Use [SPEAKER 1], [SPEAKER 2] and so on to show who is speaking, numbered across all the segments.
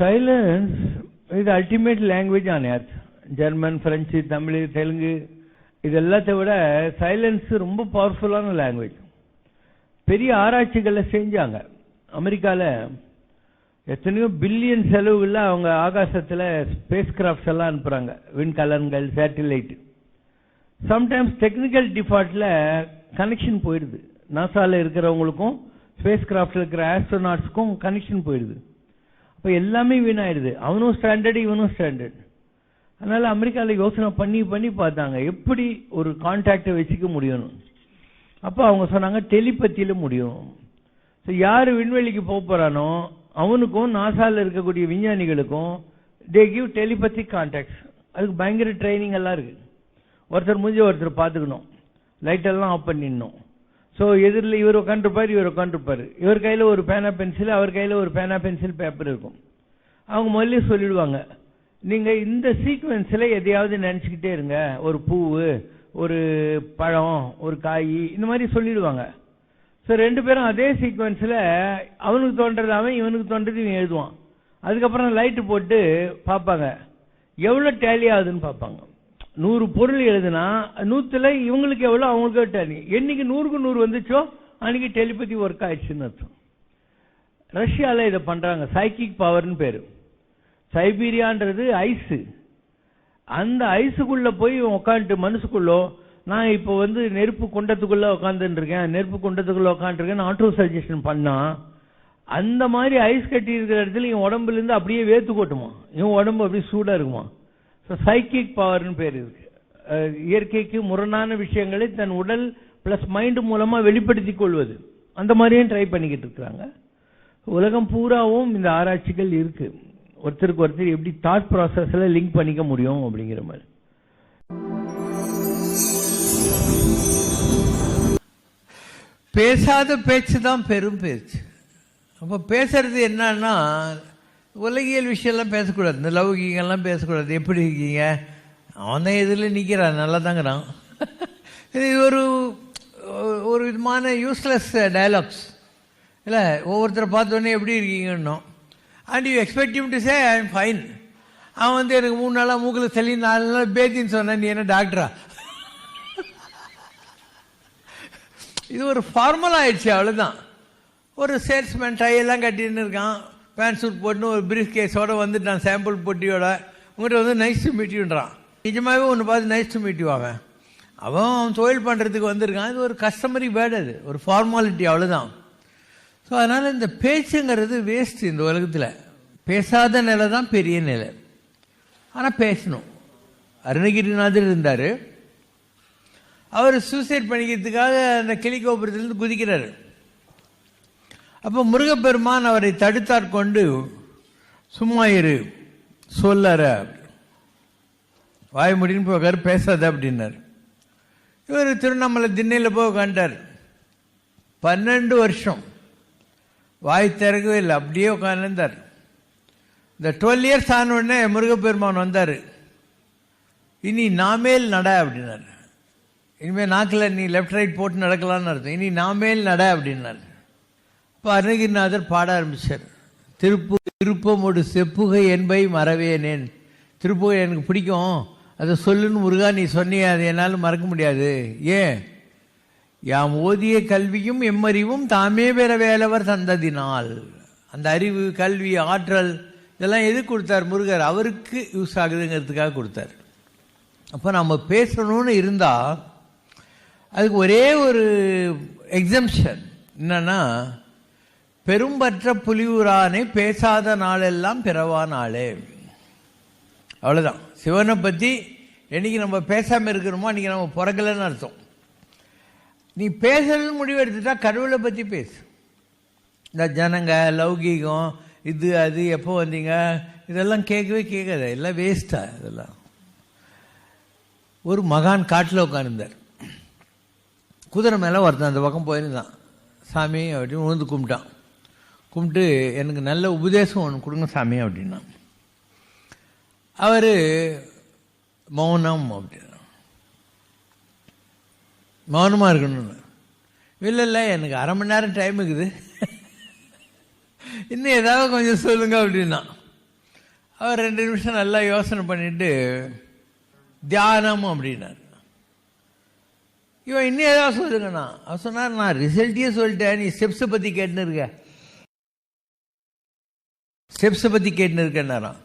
[SPEAKER 1] Silence இது ultimate language on earth German French Tamil Telugu இது எல்லாத்தை விட சைலன்ஸ் ரொம்ப பவர்ஃபுல்லான லாங்குவேஜ் பெரிய ஆராய்ச்சிகளை செஞ்சாங்க. அமெரிக்கால எத்தனையோ பில்லியன் செலவுகளில் அவங்க ஆகாசத்தில் ஸ்பேஸ் கிராஃப்ட்ஸ் எல்லாம் அனுப்புகிறாங்க விண்கலன்கள் சேட்டிலைட் சம்டைம்ஸ் டெக்னிக்கல் டிஃபால்ட்டில் கனெக்ஷன் போயிடுது. நாசாவில் இருக்கிறவங்களுக்கும் ஸ்பேஸ் கிராஃப்டில் இருக்கிற ஆஸ்ட்ரோநாட்ஸ்க்கும் கனெக்ஷன் போயிடுது. இப்போ எல்லாமே வீணாயிடுது. அவனும் ஸ்டாண்டர்டு இவனும் ஸ்டாண்டர்ட் அதனால அமெரிக்காவில் யோசனை பண்ணி பண்ணி பார்த்தாங்க. எப்படி ஒரு கான்டாக்டை வச்சுக்க முடியணும்? அப்போ அவங்க சொன்னாங்க டெலிபத்தியில் முடியும். ஸோ யார் விண்வெளிக்கு போக போகிறானோ அவனுக்கும் நாசாவில் இருக்கக்கூடிய விஞ்ஞானிகளுக்கும் தே கிவ் டெலிபத்திக் கான்டாக்ட்ஸ் அதுக்கு பயங்கர ட்ரைனிங் எல்லாம் இருக்குது ஒருத்தர் முடிஞ்ச ஒருத்தர் பார்த்துக்கணும். லைட்டெல்லாம் ஆஃப் பண்ணிடணும். ஸோ எதிரில் இவர் உட்காந்துருப்பார் இவர் உட்காந்துருப்பார் இவர் கையில் ஒரு பேனா பென்சில் அவர் கையில் ஒரு பேனா பென்சில் பேப்பர் இருக்கும். அவங்க முதல்ல சொல்லிடுவாங்க. நீங்கள் இந்த சீக்வன்ஸில் எதையாவது நினச்சிக்கிட்டே இருங்க. ஒரு பூவு ஒரு பழம் ஒரு காய் இந்த மாதிரி சொல்லிடுவாங்க. ஸோ ரெண்டு பேரும் அதே சீக்வன்ஸில் அவனுக்கு தோன்றது அவன் இவனுக்கு தோன்றது இவன் எழுதுவான். அதுக்கப்புறம் லைட்டு போட்டு பார்ப்பாங்க. எவ்வளோ டேலி ஆகுதுன்னு பார்ப்பாங்க. நூறு பொருள் எழுதுனா நூற்றுல இவங்களுக்கு எவ்வளோ அவங்களுக்கு என்னைக்கு நூறுக்கு நூறு வந்துச்சோ அன்னைக்கு டெலிபதி ஒர்க் ஆயிடுச்சுன்னு அர்த்தம். ரஷ்யாவில் இதை பண்ணுறாங்க சைக்கிக் பவர்னு பேர். சைபீரியான்றது ஐஸு அந்த ஐஸுக்குள்ளே போய் உட்காந்துட்டு மனசுக்குள்ளோ நான் இப்போ வந்து நெருப்பு குண்டத்துக்குள்ளே உட்காந்துட்டு இருக்கேன் நெருப்பு குண்டத்துக்குள்ளே உட்காந்துருக்கேன் ஆட்டோ சஜஷன் பண்ணா அந்த மாதிரி ஐஸ் கட்டி இருக்கிற இடத்துல இவன் உடம்புலேருந்து அப்படியே வேத்து கொட்டுமா இவன் உடம்பு அப்படியே சூடாக இருக்குமா சைக்கிக் பவர்னு பேர் இருக்கு. இயற்கைக்கு முரணான விஷயங்களை தன் உடல் ப்ளஸ் மைண்டு மூலமாக வெளிப்படுத்திக் கொள்வது. அந்த மாதிரியும் ட்ரை பண்ணிக்கிட்டு இருக்கிறாங்க. உலகம் பூராவும் இந்த ஆராய்ச்சிகள் இருக்கு. ஒருத்தருக்கு ஒருத்தர் எப்படி தாட் ப்ராசஸ்ல லிங்க் பண்ணிக்க முடியும் அப்படிங்கிற மாதிரி.
[SPEAKER 2] பேசாத பேச்சு தான் பெரும் பேச்சு. அப்போ பேசுறது என்னன்னா உலகியல் விஷயம்லாம் பேசக்கூடாது. இந்த லௌகிகெல்லாம் பேசக்கூடாது. எப்படி இருக்கீங்க? அவன் தான் எதில் நிற்கிறான் நல்லா தாங்கிறான். இது ஒரு ஒரு விதமான யூஸ்லெஸ் டயலாக்ஸ் இல்லை ஒவ்வொருத்தரை பார்த்தோன்னே எப்படி இருக்கீங்கன்னும் and you expect to say I am fine அவன் வந்து எனக்கு மூணு நாளாக மூக்கில் தள்ளி நாலு நாள் பேத்தின்னு சொன்னேன். நீ என்ன டாக்டரா இது ஒரு ஃபார்மல் ஆயிடுச்சு. அவ்வளோதான் ஒரு சேல்ஸ்மேன் டை எல்லாம் கட்டின்னு இருக்கான். பேண்ட் சூட் போட்டுன்னு ஒரு பிரீஃப் கேஸோட வந்துட்டான் சாம்பிள் பொட்டியோட உங்கள்கிட்ட வந்து நைஸ் டு மீட்யூன்றான் நிஜமாகவே ஒன்று பார்த்து நைஸ் டு மீட்யூ அவன் அவன் அவன் தொழில் பண்ணுறதுக்கு வந்திருக்கான். இது ஒரு கஸ்டமரி வேர்டு அது. ஒரு ஃபார்மாலிட்டி அவ்வளோதான் ஸோ அதனால் இந்த பேச்சுங்கிறது வேஸ்ட் இந்த உலகத்தில். பேசாத நிலை தான் பெரிய நிலை. ஆனால் பேசணும். அருணகிரிநாதர் இருந்தார். அவர் சூசைட் பண்ணிக்கிறதுக்காக அந்த கிளிகோபுரத்திலிருந்து குதிக்கிறார். அப்போ முருகப்பெருமான் அவரை தடுத்தாற் கொண்டு சும்மா இரு சொல்லற. வாய் முடின்னு போகாரு பேசாத அப்படின்னார். இவர் திருவண்ணாமலை திண்ணையில் போய் உட்காண்டார் பன்னெண்டு வருஷம். வாய் திறக்கவே இல்லை அப்படியே உட்காந்துருந்தார் இந்த டுவெல் இயர்ஸ் ஆன உடனே முருகப்பெருமான் வந்தார். இனி நாமேல் நட அப்படின்னார். இனிமேல் நாக்கில் நீ லெஃப்ட் ரைட் போட்டு நடக்கலான்னு அர்த்தம். இனி நாமேல் நட அப்படின்னாரு. இப்போ அருணகிரிநாதர் பாட ஆரம்பித்தார் திருப்பு திருப்பமோடு செப்புகை என்பை மறவேனேன். திருப்புகை எனக்கு பிடிக்கும். அதை சொல்லுன்னு முருகா நீ சொன்னிய அதை என்னால் மறக்க முடியாது. ஏன்? யாம் ஓதிய கல்வியும் எம்மறிவும் தாமே பெற வேலவர் தந்ததினால். அந்த அறிவு கல்வி ஆற்றல் இதெல்லாம் எது கொடுத்தார் முருகர்? அவருக்கு யூஸ் ஆகுதுங்கிறதுக்காக கொடுத்தார். அப்போ நம்ம பேசணும்னு இருந்தால் அதுக்கு ஒரே ஒரு எக்ஸம்ஷன் என்னன்னா பெரும்பற்ற புலியூரானை பேசாத நாளெல்லாம் பிறவா நாளே. அவ்வளோதான் சிவனை பற்றி என்னைக்கு நம்ம பேசாமல் இருக்கிறோமோ அன்றைக்கி நம்ம பிறக்கலைன்னு அர்த்தம். நீ பேசணும்னு முடிவு எடுத்துட்டா கடவுளை பற்றி பேசு. இந்த ஜனங்க லௌகீகம் இது அது எப்போ வந்தீங்க? இதெல்லாம் கேட்கவே கேட்காது. எல்லாம் வேஸ்ட்டாக இதெல்லாம். ஒரு மகான் காட்டில் உட்காந்துருந்தார் குதிரை மேலே ஒருத்தன் அந்த பக்கம் போயிருந்தான். சாமி அப்படின்னு உழுந்து கும்பிட்டான். கும்பிட்டு எனக்கு நல்ல உபதேசம் ஒன்று கொடுங்க சாமி அப்படின்னா. அவர் மௌனம் அப்படின்னா. மௌனமாக இருக்கணும்னு. இல்லை இல்லை எனக்கு அரை மணி நேரம் டைம் இருக்குது. இன்னும் ஏதாவது கொஞ்சம் சொல்லுங்க அப்படின்னா. அவர் ரெண்டு நிமிஷம் நல்லா யோசனை பண்ணிட்டு தியானம் அப்படின்னார். இவன் இன்னும் ஏதாவது சொல்லுங்கண்ணா. அவர் சொன்னார் நான் ரிசல்ட்டையே சொல்லிட்டேன். நீ ஸ்டெப்ஸை பற்றி கேட்டுன்னு இருக்க. ஸ்டெப்ஸை பற்றி கேட்டுன்னு இருக்கேன்னாராம்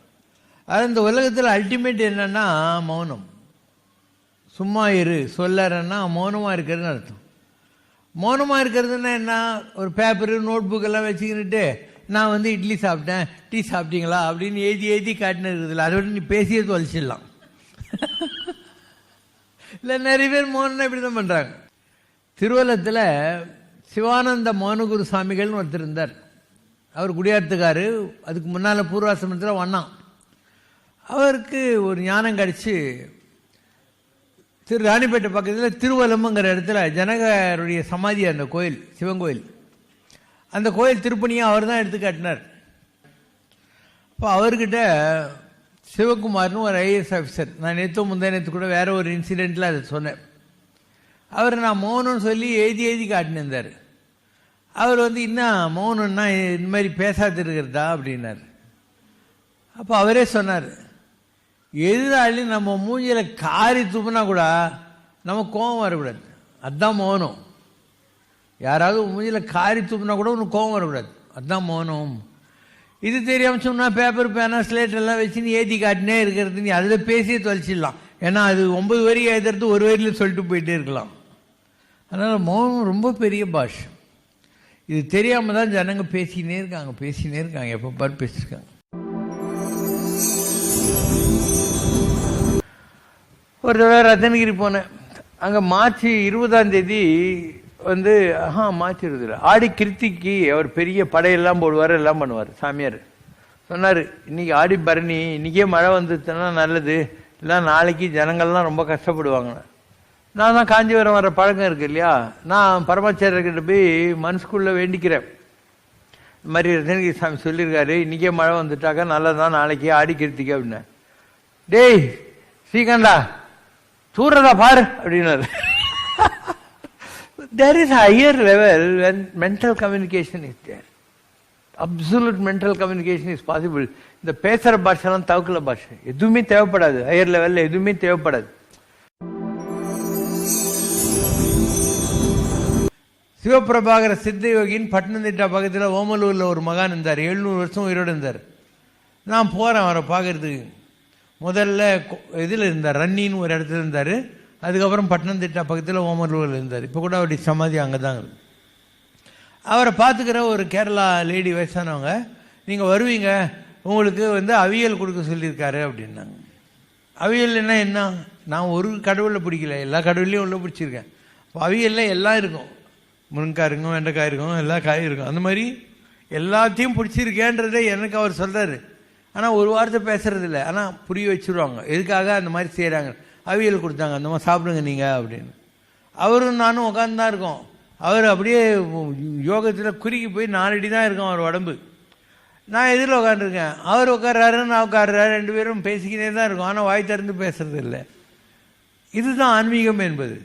[SPEAKER 2] அது இந்த உலகத்தில் அல்டிமேட் என்னன்னா மௌனம். சும்மா இரு சொல்லறன்னா மௌனமாக இருக்கிறதுன்னு அர்த்தம். மௌனமாக இருக்கிறதுன்னா என்ன? ஒரு பேப்பரு நோட் புக்கெல்லாம் வச்சுக்கிட்டு நான் வந்து இட்லி சாப்பிட்டேன் டீ சாப்பிட்டீங்களா? அப்படின்னு எழுதி எழுதி காட்டினு இருக்குதுல்ல அதை விட நீ பேசியே தொலைச்சிடலாம். இல்லை நிறைய பேர் மௌனம் இப்படி தான் பண்ணுறாங்க திருவள்ளத்தில் சிவானந்த மௌனகுரு சாமிகள்னு ஒருத்தர் இருந்தார். அவர் குடியாத்துக்காரு. அதுக்கு முன்னால் பூர்வாசிரமத்தில் வண்ணான் அவருக்கு ஒரு ஞானம் கிடச்சி திரு ராணிப்பேட்டை பக்கத்தில் திருவலம்புங்கிற இடத்துல ஜனகருடைய சமாதி அந்த கோயில் சிவன் கோயில். அந்த கோயில் திருப்பணியாக அவர் தான் எடுத்து காட்டினார். அப்போ அவர்கிட்ட சிவகுமார்னு ஒரு ஐஏஎஸ் ஆஃபீஸர் நான் நேற்று முந்தைய நேற்று கூட வேற ஒரு இன்சிடெண்ட்டில் அதை சொன்னேன். அவர் நான் மௌனம்னு சொல்லி எழுதி எழுதி காட்டினிருந்தார் அவர் வந்து இன்னும் மௌனம்னா இந்த மாதிரி பேசாது இருக்கிறதா? அப்படின்னார். அப்போ அவரே சொன்னார் எதிராளி நம்ம மூஞ்சில காரி துப்புனா கூட நம்ம கோபம் வரக்கூடாது. அதுதான் மௌனம் யாராவது மூஞ்சில காரி துப்புனா கூட உனக்கு கோபம் வரக்கூடாது. அதுதான் மௌனம் இது தெரியாமல் சொன்னால் பேப்பர் பேனா ஸ்லேட் எல்லாம் வச்சு நீ ஏற்றி காட்டினே இருக்கிறது. நீ அதில் பேசியே தொலைச்சிடலாம். ஏன்னா அது ஒன்பது வரி எழுதுறது ஒரு வரியில் சொல்லிட்டு போயிட்டே இருக்கலாம். அதனால் மௌனம் ரொம்ப பெரிய பாஷை. இது தெரியாமல் தான் ஜனங்க பேசினே இருக்காங்க பேசினே இருக்காங்க எப்போ பார் பேசியிருக்காங்க ஒரு தடவை ரத்தனகிரி போனேன். அங்கே மார்ச் இருபதாம் தேதி வந்து ஆஹா மார்ச் இருபது ஆடி கிருத்திக்கு அவர் பெரிய படையெல்லாம் போடுவார் எல்லாம் பண்ணுவார் சாமியார். சொன்னார் இன்னைக்கு ஆடி பரணி இன்னைக்கே மழை வந்துச்சுன்னா நல்லது. இல்லை நாளைக்கு ஜனங்கள்லாம் ரொம்ப கஷ்டப்படுவாங்க நான் தான் காஞ்சிபுரம் வர பழக்கம் இருக்கு இல்லையா? நான் பரமாச்சாரியர்கிட்ட போய் மனசுக்குள்ளே வேண்டிக்கிறேன். இந்த மாதிரி ரத்னகிரி சாமி சொல்லியிருக்காரு இன்னைக்கே மழை வந்துட்டாக்கா நல்லதான் நாளைக்கு ஆடி கிருத்திக்கு அப்படின்னேன் டேய் ஸ்ரீகண்டா தூடுறதா பாரு அப்படின்னாரு. There is higher level when mental communication is is there. Mental communication is possible இந்த பேசுகிற பாஷெல்லாம் தவக்கல பாஷை. எதுவுமே தேவைப்படாது. ஹையர் லெவலில் எதுவுமே தேவைப்படாது. சிவபிரபாகர சித்த யோகின்னு பட்டணந்திட்டா பக்கத்தில் ஓமலூரில் ஒரு மகான் இருந்தார். எழுநூறு வருஷம் உயிரோடு இருந்தார். நான் போகிறேன் அவரை பார்க்கறதுக்கு. முதல்ல இதில் இருந்தார் ரன்னின்னு ஒரு இடத்துல இருந்தார். அதுக்கப்புறம் பட்டணந்திட்டா பக்கத்தில் ஓமலூரில் இருந்தார். இப்போ கூட அவருடைய சமாதி அங்கே தான் இருக்கு. அவரை பார்த்துக்கிற ஒரு கேரளா லேடி வயசானவங்க நீங்கள் வருவீங்க உங்களுக்கு வந்து அவியல் கொடுக்க சொல்லியிருக்காரு அப்படின்னாங்க. அவியல்னா என்ன நான் ஒரு கடவுளில் பிடிக்கல. எல்லா கடவுள்லையும் உள்ளே பிடிச்சிருக்கேன். இப்போ அவியலில் எல்லாம் இருக்கும். முருங்காய் இருக்கும் வெண்டைக்காய் இருக்கும் எல்லா காயும் இருக்கும். அந்த மாதிரி எல்லாத்தையும் பிடிச்சிருக்கேன்றதே எனக்கு அவர் சொல்கிறாரு ஆனால் ஒரு வார்த்தை பேசுகிறது இல்லை. ஆனால் புரிய வச்சுருவாங்க. எதுக்காக அந்த மாதிரி செய்கிறாங்க அவியல் கொடுத்தாங்க. அந்த மாதிரி சாப்பிடுங்க நீங்கள் அப்படின்னு. அவரும் நானும் உட்காந்து தான் இருக்கோம். அவர் அப்படியே யோகத்தில் குறுக்கி போய் நாலடி தான் இருக்கும் அவர் உடம்பு. நான் எதிரில் உட்காந்துருக்கேன் அவர் உட்கார்றாரு நான் உட்கார்றாரு ரெண்டு பேரும் பேசிக்கிட்டே தான் இருக்கும். ஆனால் வாய் திறந்து பேசுறது இல்லை. இதுதான் ஆன்மீகம் என்பது.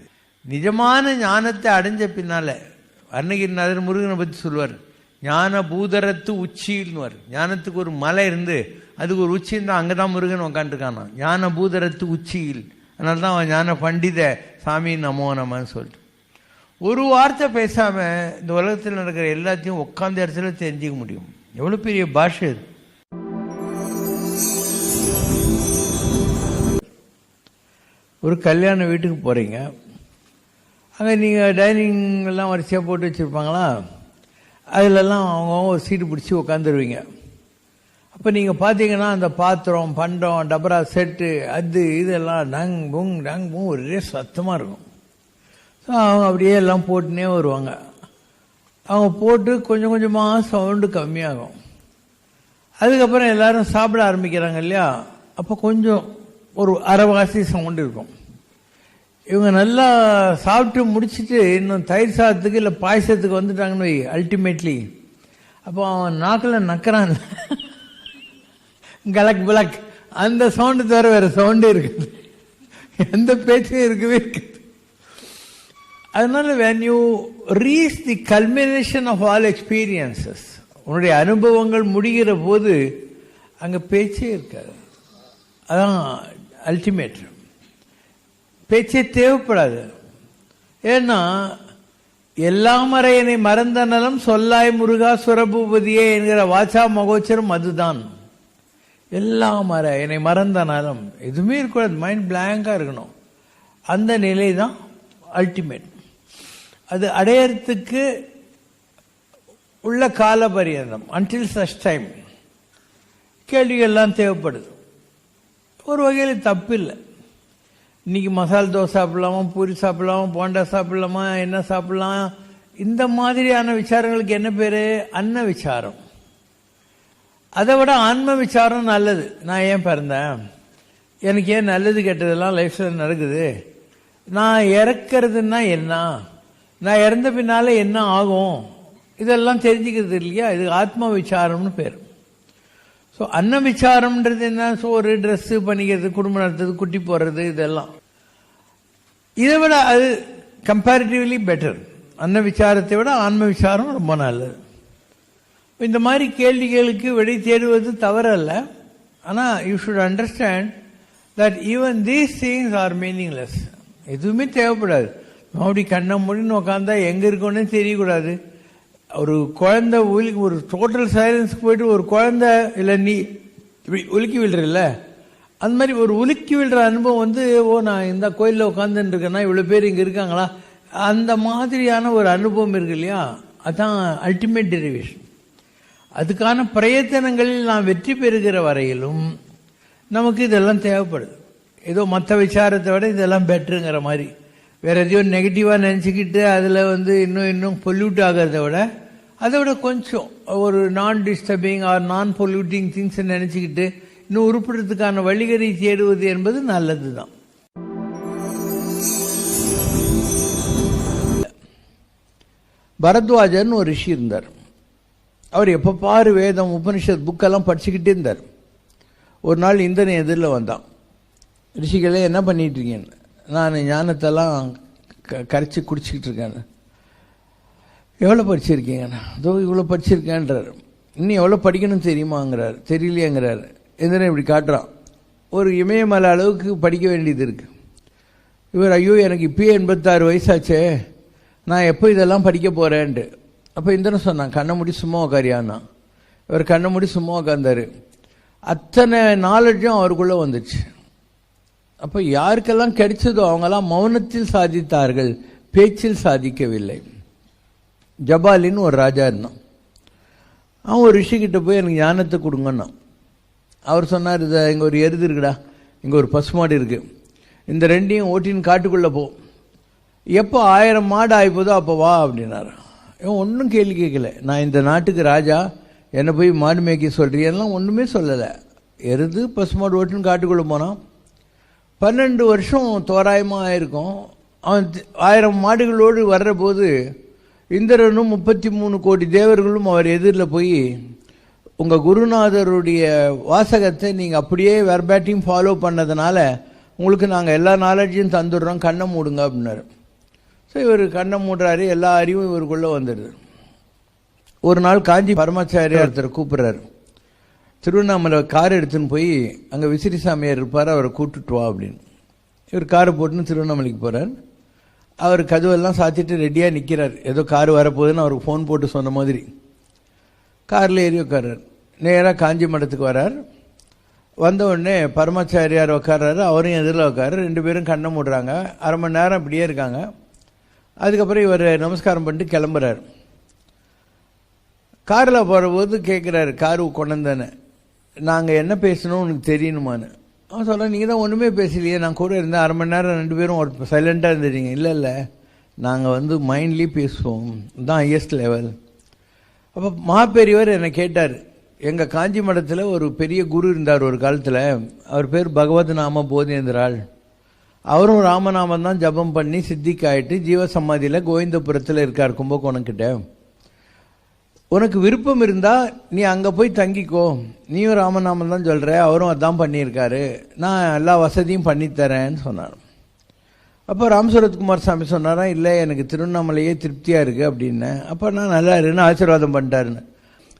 [SPEAKER 2] நிஜமான ஞானத்தை அடைஞ்ச பின்னால் அருணகிரிநாதர் முருகனை பற்றி சொல்லுவார். ஞான பூதரத்து உச்சின்னுவார் ஞானத்துக்கு ஒரு மலை இருந்து அதுக்கு ஒரு உச்சி இருந்தால் அங்கே தான் முருகன் உட்காந்துருக்கானா ஞான பூதரத்து உச்சியில். அதனால தான் அவன் ஞான பண்டித சாமி நமோ நமன்னு சொல்லிட்டு. ஒரு வார்த்தை பேசாமல் இந்த உலகத்தில் நடக்கிற எல்லாத்தையும் உட்காந்த இடத்துல தெரிஞ்சுக்க முடியும். எவ்வளோ பெரிய பாஷை இது ஒரு கல்யாண வீட்டுக்கு போகிறீங்க அங்கே நீங்கள் டைனிங் எல்லாம் வரிசையாக போட்டு வச்சுருப்பாங்களா? அதிலெல்லாம் அவங்க ஒரு சீட்டு பிடிச்சி உட்காந்துருவீங்க அப்போ நீங்கள் பார்த்தீங்கன்னா அந்த பாத்திரம் பண்டம் டபரா செட்டு அது இதெல்லாம் டங் புங் டங் புங் ஒரே சத்தமாக இருக்கும். ஸோ அவங்க அப்படியே எல்லாம் போட்டுனே வருவாங்க. அவங்க போட்டு கொஞ்சம் கொஞ்சமாக சவுண்டு கம்மியாகும். அதுக்கப்புறம் எல்லாரும் சாப்பிட ஆரம்பிக்கிறாங்க இல்லையா? அப்போ கொஞ்சம் ஒரு அரைவாசி சவுண்டு இருக்கும். இவங்க நல்லா சாப்பிட்டு முடிச்சுட்டு இன்னும் தயிர் சாதத்துக்கு இல்லை பாயசத்துக்கு வந்துட்டாங்கன்னு வை அல்டிமேட்லி அப்போ அவன் நாக்கில் நக்கிறான். கலக் பிளக் அந்த சவுண்டு தவிர வேற சவுண்டே இருக்குது. எந்த பேச்சும் இருக்கவே இருக்குது. அதனால when you reach the culmination of all experiences உன்னுடைய அனுபவங்கள் முடிகிற போது அங்கே பேச்சே இருக்காது. அதான் அல்டிமேட் பேச்சே தேவைப்படாது. ஏன்னா எல்லாமறையனை மறந்த நலம் சொல்லாய் முருகா சுரபூபதியே என்கிற வாச்சா மகோச்சரம் அதுதான். எல்லாம் மற என்னை மறந்த நலம் எதுவுமே இருக்கக்கூடாது மைண்ட் பிளாங்காக இருக்கணும். அந்த நிலை தான் அல்டிமேட் அது அடையறதுக்கு உள்ள கால பரியந்தம் அன்டில் சச் டைம் கேள்விகள்லாம் தேவைப்படுது. ஒரு வகையில் தப்பில்லை. இல்லை இன்னைக்கு மசால் தோசை சாப்பிடலாமா பூரி சாப்பிடலாமா போண்டா சாப்பிடலாமா என்ன சாப்பிடலாம்? இந்த மாதிரியான விசாரங்களுக்கு என்ன பேர்? அன்ன விசாரம். அதை விட ஆன்ம விசாரம் நல்லது. நான் ஏன் பிறந்தேன்? எனக்கு ஏன் நல்லது கெட்டதெல்லாம் லைஃப்பில் நடக்குது? நான் இறக்கிறதுன்னா என்ன? நான் இறந்த பின்னால என்ன ஆகும்? இதெல்லாம் தெரிஞ்சுக்கிறது இல்லையா? இது ஆத்ம விசாரம்னு பேர். ஸோ அன்ன விசாரம்ன்றது என்ன சோறு ட்ரெஸ்ஸு பண்ணிக்கிறது குடும்பம் நடத்துறது குட்டி போடுறது இதெல்லாம். இதை விட அது கம்பேரிட்டிவ்லி பெட்டர் அன்ன விசாரத்தை விட ஆன்ம விசாரம் ரொம்ப நல்லது. இந்த மாதிரி கேள்விகளுக்கு விடை தேடுவது தவறல்ல. ஆனால் you should understand that even these things are meaningless எதுவுமே தேவைப்படாது. மறுபடி கண்ணை முடின்னு உட்காந்தா எங்கே இருக்கோன்னு தெரியக்கூடாது. ஒரு குழந்தை உலி ஒரு டோட்டல் சைலன்ஸ்க்கு போயிட்டு ஒரு குழந்தை இல்லை நீ இப்படி உலுக்கி விழுறல அந்த மாதிரி ஒரு உலுக்கி விழுற அனுபவம் வந்து ஓ நான் இந்த கோயிலில் உட்காந்துட்டு இருக்கேன்னா இவ்வளோ பேர் இங்கே இருக்காங்களா? அந்த மாதிரியான ஒரு அனுபவம் இருக்கு இல்லையா? அதுதான் அல்டிமேட் டெரிவேஷன் அதுக்கான பிரயத்தனங்களில் நான் வெற்றி பெறுகிற வரையிலும் நமக்கு இதெல்லாம் தேவைப்படுது. ஏதோ மற்ற விசாரத்தை விட இதெல்லாம் பெட்டருங்கிற மாதிரி. வேற எதையோ நெகட்டிவாக நினச்சிக்கிட்டு அதில் வந்து இன்னும் இன்னும் பொல்யூட் ஆகிறத விட அதை விட கொஞ்சம் ஒரு நான் டிஸ்டர்பிங் ஆர் நான் பொல்யூட்டிங் திங்ஸ் நினச்சிக்கிட்டு இன்னும் உருப்பிடுறதுக்கான வழிகளை தேடுவது என்பது நல்லது தான் பரத்வாஜர்னு ஒரு ரிஷி இருந்தார். அவர் எப்போ பாரு வேதம் உபனிஷத் புக்கெல்லாம் படிச்சுக்கிட்டே இருந்தார். ஒரு நாள் இந்திரன் எதிரில் வந்தான். ரிஷிகளே என்ன பண்ணிகிட்ருக்கேன் நான் ஞானத்தெல்லாம் க கரைச்சி குடிச்சிக்கிட்டு இருக்கேன். எவ்வளோ படிச்சிருக்கீங்கண்ணா? அதோ இவ்வளோ படிச்சிருக்கேன்றார். இன்னும் எவ்வளோ படிக்கணும் தெரியுமாங்கிறார். தெரியலையேங்கிறார். எந்திரன் இப்படி காட்டுறான். ஒரு இமயமலை அளவுக்கு படிக்க வேண்டியது இருக்குது இவர் ஐயோ எனக்கு இப்பயே எண்பத்தாறு வயசாச்சே. நான் எப்போ இதெல்லாம் படிக்க போகிறேன்ட்டு அப்போ இந்திரன் சொன்னான் கண்ணை முடி சும்மா உக்காரியான்னா இவர் கண்ணை முடி சும்மா உக்காந்தார். அத்தனை நாலேஜும் அவருக்குள்ளே வந்துச்சு. அப்போ யாருக்கெல்லாம் கிடைச்சதோ அவங்கெல்லாம் மௌனத்தில் சாதித்தார்கள் பேச்சில் சாதிக்கவில்லை. ஜபாலின்னு ஒரு ராஜா இருந்தான். அவன் ஒரு ரிஷிக்கிட்ட போய் எனக்கு ஞானத்தை கொடுங்கன்னான். அவர் சொன்னார் இதை இங்கே ஒரு எருது இருக்குடா இங்கே ஒரு பசுமாடு இருக்குது இந்த ரெண்டையும் ஓட்டின்னு காட்டுக்குள்ளே போ. எப்போ ஆயிரம் மாடு ஆகிப்போதோ அப்போ வா அப்படின்னார். இவன் ஒன்றும் கேள்வி கேட்கல. நான் இந்த நாட்டுக்கு ராஜா என்னை போய் மாடு மேய்க்க சொல்கிறீங்கலாம் ஒன்றுமே சொல்லலை. எருது பசுமாடு ஓட்டின்னு காட்டுக்குள்ளே போனான். பன்னெண்டு வருஷம் தோராயமாக ஆயிருக்கும். அவன் ஆயிரம் மாடுகளோடு வர்ற போது இந்திரனும் முப்பத்தி மூணு கோடி தேவர்களும் அவர் எதிரில் போய் உங்கள் குருநாதருடைய வாசகத்தை நீங்கள் அப்படியே வெர்பேட்டையும் ஃபாலோ பண்ணதுனால உங்களுக்கு நாங்கள் எல்லா நாலேஜையும் தந்துடுறோம். கண்ணை மூடுங்க அப்படின்னாரு. ஸோ இவர் கண்ணை மூடுறாரு. எல்லா அறிவும் இவருக்குள்ளே வந்துடுது. ஒரு நாள் காஞ்சி பரமாச்சாரியார் ஒருத்தர் கூப்பிட்றாரு. திருவண்ணாமலை கார் எடுத்துன்னு போய் அங்கே விசிறி சாமியார் இருப்பார். அவரை கூட்டுட்டு வா அப்படின்னு. இவர் காரை போட்டுன்னு திருவண்ணாமலைக்கு போகிறார் அவர் கதவெல்லாம் சாத்திட்டு ரெடியாக நிற்கிறார் ஏதோ கார் வரப்போகுதுன்னு அவருக்கு ஃபோன் போட்டு சொன்ன மாதிரி. காரில் ஏறி உட்கார்றார். நேராக காஞ்சி மடத்துக்கு வரார். வந்த உடனே பரமாச்சாரியார் உட்கார்றாரு. அவரும் எதிரில் உட்காரு ரெண்டு பேரும் கண்ணை மூடுறாங்க. அரை மணி நேரம் அப்படியே இருக்காங்க. அதுக்கப்புறம் இவர் நமஸ்காரம் பண்ணிட்டு கிளம்புறாரு. காரில் போகிறபோது கேட்குறாரு காரு கொண்டாந்தானே நாங்கள் என்ன பேசணும் உனக்கு தெரியணுமான்னு. அவன் சொல்கிறேன் நீங்கள் தான் ஒன்றுமே பேசலையே. நான் கூட இருந்தேன். அரை மணி நேரம் ரெண்டு பேரும் ஒரு சைலண்ட்டாக இருந்துட்டீங்க. இல்லை இல்லை. நாங்கள் வந்து மைண்ட்லி பேசுவோம். தான் ஹையஸ்ட் லெவல் அப்போ மாப்பெரியவர் என்னை கேட்டார். எங்கள் காஞ்சி மடத்தில் ஒரு பெரிய குரு இருந்தார் ஒரு காலத்தில். அவர் பேர் பகவத் நாம போதேந்திராள். அவரும் ராமநாமம் தான் ஜபம் பண்ணி சித்திக்காயிட்டு ஜீவசமாதியில் கோவிந்தபுரத்தில் இருக்கார் கும்பகோணம் உனக்கு விருப்பம் இருந்தா நீ அங்க போய் தங்கிக்கோ. நீயும் ராமநாமன் தான் சொல்ற. அவரும் அதான் பண்ணியிருக்காரு. நான் எல்லா வசதியும் பண்ணித்தரேன்னு சொன்னார். அப்போ ராம் சரத்குமார் சாமி சொன்னாரா இல்லை எனக்கு திருவண்ணாமலையே திருப்தியா இருக்கு அப்படின்னேன் அப்போ நான் நல்லா இருன்னு ஆசீர்வாதம் பண்ணிட்டாருன்னு.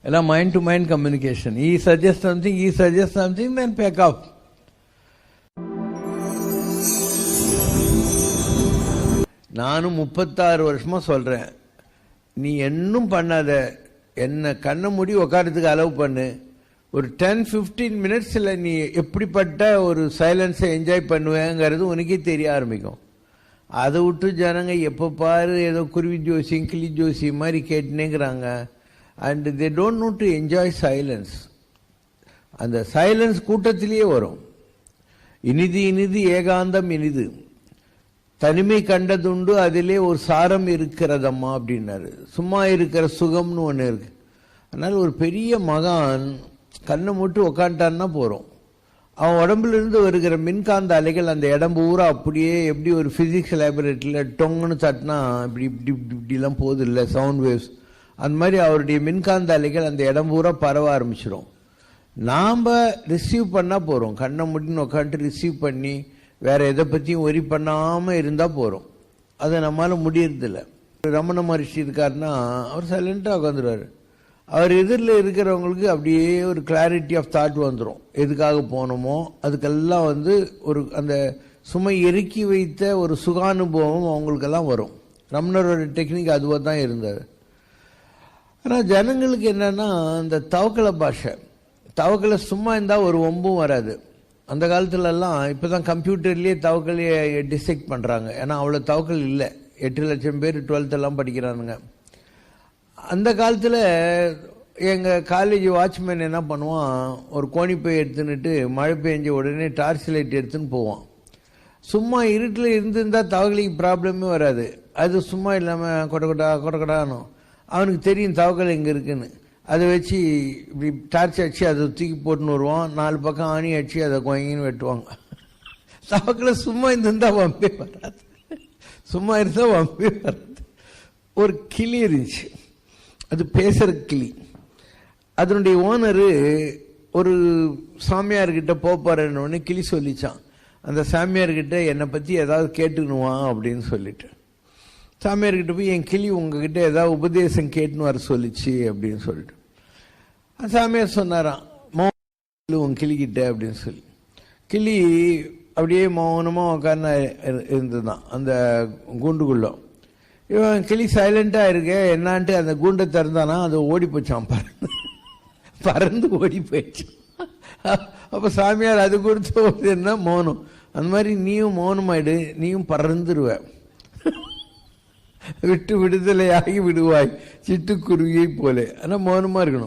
[SPEAKER 2] எல்லாம் mind to mind communication I suggest something I suggest something then back off நானும் முப்பத்தாறு வருஷமா சொல்றேன். நீ என்னும் பண்ணாத. என்ன கண்ணை மூடி உட்காரத்துக்கு அலோவ் பண்ணு. ஒரு டென் ஃபிஃப்டீன் மினிட்ஸில் நீ எப்படிப்பட்ட ஒரு சைலன்ஸை என்ஜாய் பண்ணுவேங்கிறது உனக்கே தெரிய ஆரம்பிக்கும். அதை விட்டு ஜனங்க எப்போ பாரு ஏதோ குருவி ஜோசி கிளி ஜோசி மாதிரி கேட்டுனேங்கிறாங்க. And they don't know to enjoy silence அந்த சைலன்ஸ் கூட்டத்திலேயே வரும். இனிது இனிது ஏகாந்தம் இனிது. தனிமை கண்டதுண்டு அதிலே ஒரு சாரம் இருக்கிறதம்மா அப்படின்னாரு. சும்மா இருக்கிற சுகம்னு ஒன்று இருக்கு. அதனால் ஒரு பெரிய மகான் கண்ணை மூட்டு உக்காண்டான்னா போகிறோம் அவன் உடம்புலேருந்து வருகிற மின்காந்த அலைகள் அந்த இடம் பூரா அப்படியே எப்படி ஒரு ஃபிசிக்ஸ் லேபரேட்டரியில் டொங்குன்னு தட்டினா இப்படி இப்படி இப்படி இப்படிலாம் போகுது இல்லை சவுண்ட் வேவ்ஸ் அந்த மாதிரி அவருடைய மின்காந்த அலைகள் அந்த இடம் பூரா பரவ ஆரம்பிச்சிடும் நாம் ரிசீவ் பண்ணால் போகிறோம் கண்ணை முடின்னு உட்காந்துட்டு ரிசீவ் பண்ணி வேற எதை பற்றியும் ஒரி பண்ணாமல் இருந்தால் போகிறோம் அதை நம்மளால் முடியறதில்ல. ரமண மகர்ஷி இருக்காருன்னா அவர் சைலண்ட்டாக உட்காந்துருவார் அவர் எதிரில் இருக்கிறவங்களுக்கு அப்படியே ஒரு கிளாரிட்டி ஆஃப் தாட் வந்துடும் எதுக்காக போனோமோ அதுக்கெல்லாம் வந்து ஒரு அந்த சுமை எருக்கி வைத்த ஒரு சுகானுபவம் அவங்களுக்கெல்லாம் வரும். ரமணரோட டெக்னிக் அதுவாக தான் இருந்தார் ஆனால் ஜனங்களுக்கு என்னென்னா அந்த தவக்கலை பாஷை. தவக்கலை சும்மா இருந்தால் ஒரு ஒம்பும் வராது. அந்த காலத்துலலாம் இப்போ தான் கம்ப்யூட்டர்லேயே தவக்கலையை டிசெக்ட் பண்ணுறாங்க ஏன்னா அவ்வளோ தவக்கல் இல்லை. எட்டு லட்சம் பேர் டுவெல்த்தெல்லாம் படிக்கிறானுங்க. அந்த காலத்தில் எங்கள் காலேஜ் வாட்ச்மேன் என்ன பண்ணுவான்? ஒரு கோணிப்பை எடுத்துன்னுட்டு மழை பெஞ்ச உடனே டார்ச் லைட் எடுத்துன்னு போவான். சும்மா இருட்டில் இருந்திருந்தால் தவக்கலைக்கு ப்ராப்ளமே வராது. அது சும்மா இல்லாமல் கொடக்கொடா கொடக்கடானோ அவனுக்கு தெரியும் தவக்கல் எங்கே இருக்குன்னு. அதை வச்சு இப்படி டார்ச் அடிச்சு அதை தூக்கி போட்டுன்னு வருவோம். நாலு பக்கம் ஆணி அடிச்சு அதை கொயங்கின்னு வெட்டுவாங்க. தவக்கலை சும்மா இருந்திருந்தா வம்பே வராது. சும்மா இருந்தால் வம்பே வராது. ஒரு கிளி இருந்துச்சு. அது பேசுகிற கிளி. அதனுடைய ஓனரு ஒரு சாமியார்கிட்ட போப்பாருன்னு கிளி சொல்லிச்சான். அந்த சாமியார்கிட்ட என்னை பற்றி ஏதாவது கேட்டுக்கணுவான் அப்படின்னு சொல்லிட்டு. சாமியார்கிட்ட போய் என் கிளி உங்ககிட்ட ஏதாவது உபதேசம் கேட்டுன்னு வர சொல்லிச்சு அப்படின்னு சொல்லிட்டு. சாமியார் சொன்னாராம் மௌனம் உன் கிளிக்கிட்ட அப்படின்னு சொல்லி. கிளி அப்படியே மௌனமாக உட்காந்து இருந்ததுதான் அந்த கூண்டுக்குள்ள. இவன் கிளி சைலண்டாக இருக்க என்னான்ட்டு அந்த கூண்டை திறந்தானா அது ஓடி போச்சான் பறந்து பறந்து ஓடி போயிடுச்சு. அப்போ சாமியார் அது கொடுத்த என்ன மௌனம். அந்த மாதிரி நீயும் மௌனமாயிடு நீயும் பறந்துருவேன் விட்டு விடுதலையாகி விடுவாய். சிட்டுக்குருவியை போல. ஆனால் மௌனமாக இருக்கணும்.